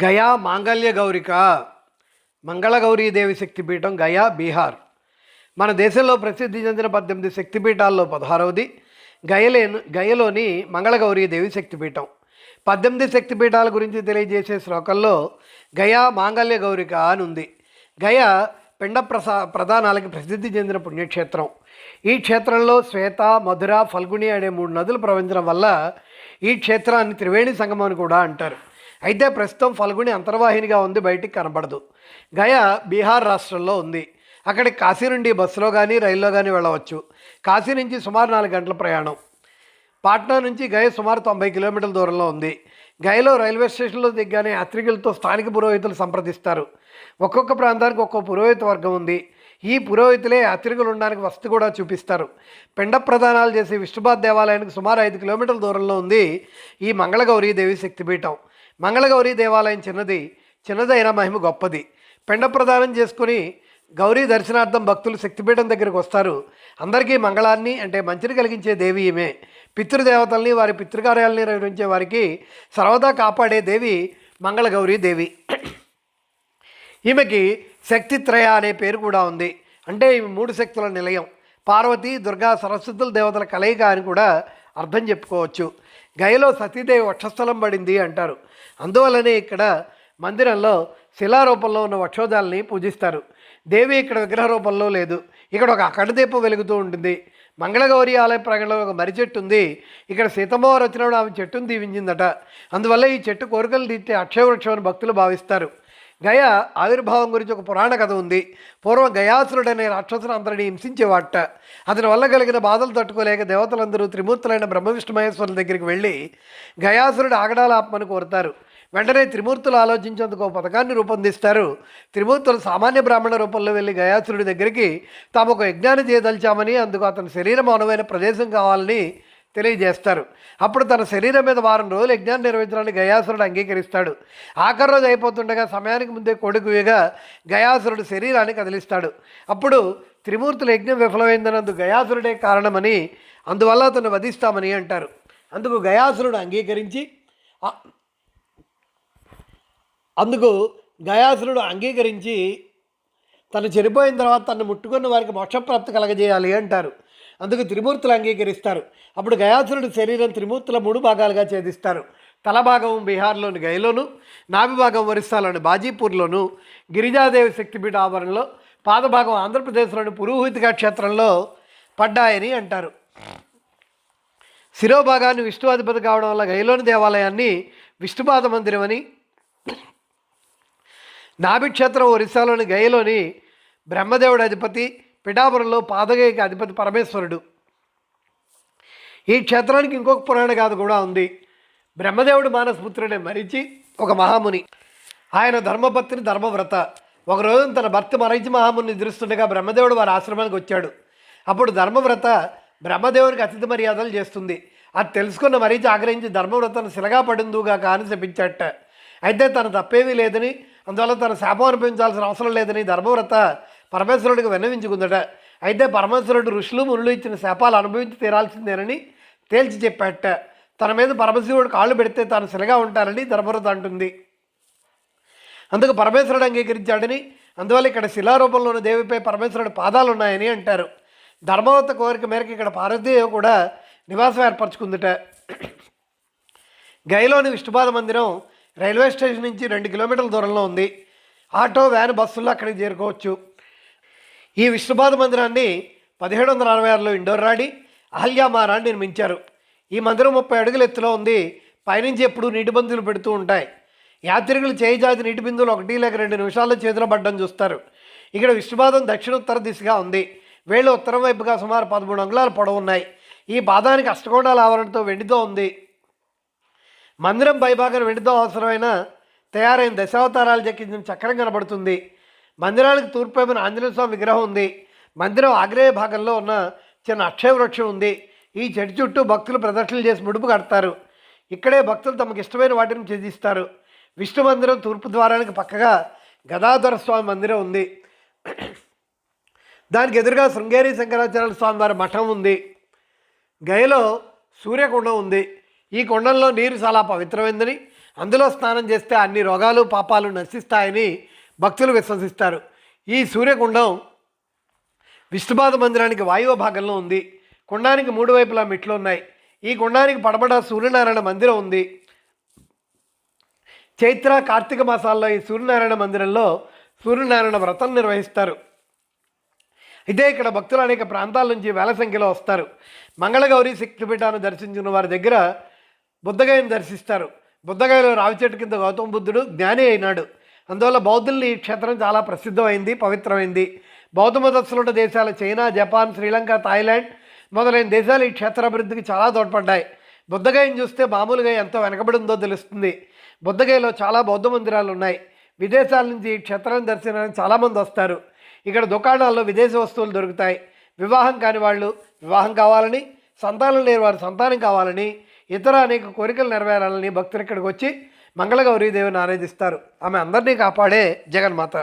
గయా మాంగళ్య గౌరిక మంగళగౌరీదేవి శక్తిపీఠం గయా బీహార్. మన దేశంలో ప్రసిద్ధి చెందిన పద్దెనిమిది శక్తిపీఠాల్లో పదహారవది. గయలే గయలోని మంగళగౌరీదేవి శక్తిపీఠం. పద్దెనిమిది శక్తిపీఠాల గురించి తెలియజేసే శ్లోకంలో గయా మాంగళ్య గౌరిక అని ఉంది. గయ పిండ ప్రసా ప్రధానాలకి ప్రసిద్ధి చెందిన పుణ్యక్షేత్రం. ఈ క్షేత్రంలో శ్వేత మధుర ఫల్గుణి అనే మూడు నదులు ప్రవహించడం వల్ల ఈ క్షేత్రాన్ని త్రివేణి సంగమం అని కూడా అంటారు. అయితే ప్రస్తుతం ఫల్గుని అంతర్వాహినిగా ఉంది బయటికి కనబడదు. గయ బీహార్ రాష్ట్రంలో ఉంది. అక్కడికి కాశీ నుండి బస్సులో కానీ రైల్లో కానీ వెళ్ళవచ్చు. కాశీ నుంచి సుమారు నాలుగు గంటల ప్రయాణం. పాట్నా నుంచి గయ సుమారు తొంభై కిలోమీటర్ల దూరంలో ఉంది. గయలో రైల్వే స్టేషన్లో దిగ్గానే యాత్రికులతో స్థానిక పురోహితులు సంప్రదిస్తారు. ఒక్కొక్క ప్రాంతానికి ఒక్కొక్క పురోహిత వర్గం ఉంది. ఈ పురోహితులే యాత్రికులు ఉండడానికి వసతి కూడా చూపిస్తారు. పిండ ప్రదానాలు చేసే విష్ణుబాద్ దేవాలయానికి సుమారు ఐదు కిలోమీటర్ల దూరంలో ఉంది ఈ మంగళగౌరీదేవి శక్తిపీఠం. మంగళగౌరీ దేవాలయం చిన్నది చిన్నదైన మహిమ గొప్పది. పెండ ప్రదానం చేసుకుని గౌరీ దర్శనార్థం భక్తులు శక్తిపీఠం దగ్గరికి వస్తారు. అందరికీ మంగళాన్ని అంటే మంచిని కలిగించే దేవి ఈమె. పితృదేవతల్ని వారి పితృకార్యాలని నిర్వహించే వారికి సర్వదా కాపాడే దేవి మంగళగౌరీ దేవి. ఈమెకి శక్తిత్రయ అనే పేరు కూడా ఉంది. అంటే ఈమె మూడు శక్తుల నిలయం. పార్వతి దుర్గా సరస్వతుల దేవతల కలయిక అని కూడా అర్థం చెప్పుకోవచ్చు. గయలో సతీదేవి వక్షస్థలం పడింది అంటారు. అందువలనే ఇక్కడ మందిరంలో శిలారూపంలో ఉన్న వక్షోజాలని పూజిస్తారు. దేవి ఇక్కడ విగ్రహ రూపంలో లేదు. ఇక్కడ ఒక అఖండదీపం వెలుగుతూ ఉంటుంది. మంగళగౌరి ఆలయ ప్రాంగణంలో ఒక మర్రి చెట్టు ఉంది. ఇక్కడ సీతమ్మవారు వచ్చినప్పుడు ఆమె చెట్టును దీవించిందట. అందువల్ల ఈ చెట్టు కోరికలు తీర్చే అక్షయవృక్షం అని భక్తులు భావిస్తారు. గయ ఆవిర్భావం గురించి ఒక పురాణ కథ ఉంది. పూర్వం గయాసురుడనే రాక్షసుడు అందరినీ హింసించేవాట. అతని వల్ల కలిగిన బాధలు తట్టుకోలేక దేవతలందరూ త్రిమూర్తులైన బ్రహ్మ మహేశ్వరుల దగ్గరికి వెళ్ళి గయాసురుడు ఆగడాలు ఆపమని కోరుతారు. వెంటనే త్రిమూర్తులు ఆలోచించేందుకు ఒక పథకాన్ని రూపొందిస్తారు. త్రిమూర్తులు సామాన్య బ్రాహ్మణ రూపంలో వెళ్ళి గయాసురుడి దగ్గరికి తాము ఒక యజ్ఞాన్ని చేయదలిచామని అందుకు అతని శరీరం అనువైన ప్రదేశం కావాలని తెలియజేస్తారు. అప్పుడు తన శరీరం మీద వారం రోజులు యజ్ఞాన్ని నిర్వహించడానికి గయాసురుడు అంగీకరిస్తాడు. ఆఖరి రోజు అయిపోతుండగా సమయానికి ముందే కొడుకుగా గయాసురుడు శరీరాన్ని కదిలిస్తాడు. అప్పుడు త్రిమూర్తుల యజ్ఞం విఫలమైందన్నందుకు గయాసురుడే కారణమని అందువల్ల అతను వధిస్తామని అంటారు. అందుకు గయాసురుడు అంగీకరించి అందుకు గయాసురుడు అంగీకరించి తను చనిపోయిన తర్వాత తను ముట్టుకున్న వారికి మోక్షప్రాప్తి కలగజేయాలి అంటారు. అందుకు త్రిమూర్తులు అంగీకరిస్తారు. అప్పుడు గయాసురుడి శరీరం త్రిమూర్తుల మూడు భాగాలుగా ఛేదిస్తారు. తల భాగం బీహార్లోని గయలోను నాభి భాగం ఒరిస్సాలోని బాజీపూర్లోను గిరిజాదేవి శక్తిపీఠ ఆవరణలో పాదభాగం ఆంధ్రప్రదేశ్లోని పురోహితిక క్షేత్రంలో పడ్డాయని అంటారు. శిరోభాగాన్ని విష్ణువాధిపతి కావడం వల్ల గయలోని దేవాలయాన్ని విష్ణుపాద మందిరం అని నాభిక్షేత్రం ఒరిస్సాలోని గయలోని బ్రహ్మదేవుడి అధిపతి పిఠాపురంలో పాదగయకి అధిపతి పరమేశ్వరుడు. ఈ క్షేత్రానికి ఇంకొక పురాణ గాథ కూడా ఉంది. బ్రహ్మదేవుడు మానసపుత్రుడే మరిచి ఒక మహాముని. ఆయన ధర్మభక్తిని ధర్మవ్రత. ఒకరోజు తన భర్త మరించి మహాముని ఎదురుస్తుండగా బ్రహ్మదేవుడు వారి ఆశ్రమానికి వచ్చాడు. అప్పుడు ధర్మవ్రత బ్రహ్మదేవునికి అతిథి మర్యాదలు చేస్తుంది. అది తెలుసుకున్న మరీచి ఆగ్రహించి ధర్మవ్రతను శిలగా పడిందుగా కాని శపించట. అయితే తన తప్పేమీ లేదని అందువల్ల తన శాపం అనిపించాల్సిన అవసరం లేదని ధర్మవ్రత పరమేశ్వరుడికి విన్నవించుకుందట. అయితే పరమేశ్వరుడు ఋషులు మునులు ఇచ్చిన శాపాలు అనుభవించి తీరాల్సిందేనని తేల్చి చెప్పాట తన మీద పరమశివుడు కాళ్ళు పెడితే తాను శిలగా ఉంటానని ధర్మరథ అంటుంది. అందుకు పరమేశ్వరుడు అంగీకరించాడని అందువల్ల ఇక్కడ శిలారూపంలోని దేవిపై పరమేశ్వరుడు పాదాలు ఉన్నాయని అంటారు. ధర్మవత కోరిక మేరకు ఇక్కడ పార్వతీదేవి కూడా నివాసం ఏర్పరచుకుందిట. గైలోని విష్ణుపాద మందిరం రైల్వే స్టేషన్ నుంచి రెండు కిలోమీటర్ల దూరంలో ఉంది. ఆటో వ్యాన్ బస్సుల్లో అక్కడికి చేరుకోవచ్చు. ఈ విష్ణుపాద మందిరాన్ని పదిహేడు వందల అరవై ఆరులో ఇండోర్ రాణి అహల్యామారాన్ని నిర్మించారు. ఈ మందిరం ముప్పై అడుగుల ఎత్తులో ఉంది. పైనుంచి ఎప్పుడు నీటి బంతులు పెడుతూ ఉంటాయి. యాత్రికులు చేయిజాతి నీటి బిందువులు ఒకటి లేక రెండు నిమిషాల్లో చేతిలో పడ్డం చూస్తారు. ఇక్కడ విష్ణుపాదం దక్షిణ ఉత్తర దిశగా ఉంది. వేళ్ళు ఉత్తరం వైపుగా సుమారు పదమూడు అంగుళాల పొడవు ఉన్నాయి. ఈ పాదానికి అష్టకోణాల ఆవరణతో వెండితో ఉంది. మందిరం పైభాగం వెండితో అవసరమైన తయారైన దశావతారాలు చెక్కించిన చక్రం కనబడుతుంది. మందిరానికి తూర్పుపైన ఆంజనేయ స్వామి విగ్రహం ఉంది. మందిరం ఆగ్నేయ భాగంలో ఉన్న చిన్న అక్షయ వృక్షం ఉంది. ఈ చెట్టు చుట్టూ భక్తులు ప్రదర్శనలు చేసి ముడుపు కడతారు. ఇక్కడే భక్తులు తమకు ఇష్టమైన వాటిని ఛేదిస్తారు విష్ణు మందిరం తూర్పు ద్వారానికి పక్కగా గదాధర స్వామి మందిరం ఉంది. దానికి ఎదురుగా శృంగేరి శంకరాచార్య స్వామి వారి మఠం ఉంది. గయలో సూర్యకుండం ఉంది. ఈ కొండంలో నీరు చాలా పవిత్రమైందని అందులో స్నానం చేస్తే అన్ని రోగాలు పాపాలు నశిస్తాయని భక్తులు విశ్వసిస్తారు. ఈ సూర్యకుండం విష్ణుపాద మందిరానికి వాయువ భాగంలో ఉంది. కుండానికి మూడు వైపులా మెట్లు ఉన్నాయి. ఈ కుండానికి పడమట సూర్యనారాయణ మందిరం ఉంది. చైత్ర కార్తీక మాసాల్లో ఈ సూర్యనారాయణ మందిరంలో సూర్యనారాయణ వ్రతం నిర్వహిస్తారు. ఇదే ఇక్కడ భక్తులు అనేక ప్రాంతాల నుంచి వేల సంఖ్యలో వస్తారు. మంగళగౌరి శక్తిపీఠాన్ని దర్శించిన వారి దగ్గర బుద్ధగయను దర్శిస్తారు. బుద్ధగయలో రావి చెట్టు కింద గౌతమ బుద్ధుడు జ్ఞాని అయినాడు. అందువల్ల బౌద్ధుల్ని ఈ క్షేత్రం చాలా ప్రసిద్ధమైంది పవిత్రమైంది. బౌద్ధ మతస్థులున్న దేశాలు చైనా జపాన్ శ్రీలంక థాయిలాండ్ మొదలైన దేశాలు ఈ క్షేత్రాభివృద్ధికి చాలా తోడ్పడ్డాయి. బుద్ధగయం చూస్తే మామూలుగా ఎంతో వెనకబడి ఉందో తెలుస్తుంది. బుద్ధగయలో చాలా బౌద్ధ మందిరాలు ఉన్నాయి. విదేశాల నుంచి ఈ క్షేత్రాన్ని దర్శనానికి చాలామంది వస్తారు. ఇక్కడ దుకాణాల్లో విదేశీ వస్తువులు దొరుకుతాయి. వివాహం కాని వాళ్ళు వివాహం కావాలని సంతానం లేని వారు సంతానం కావాలని ఇతర అనేక కోరికలు నెరవేరాలని భక్తులు ఇక్కడికి వచ్చి మంగళగౌరీదేవిని ఆరాధిస్తారు. ఆమె అందరినీ కాపాడే జగన్మాత.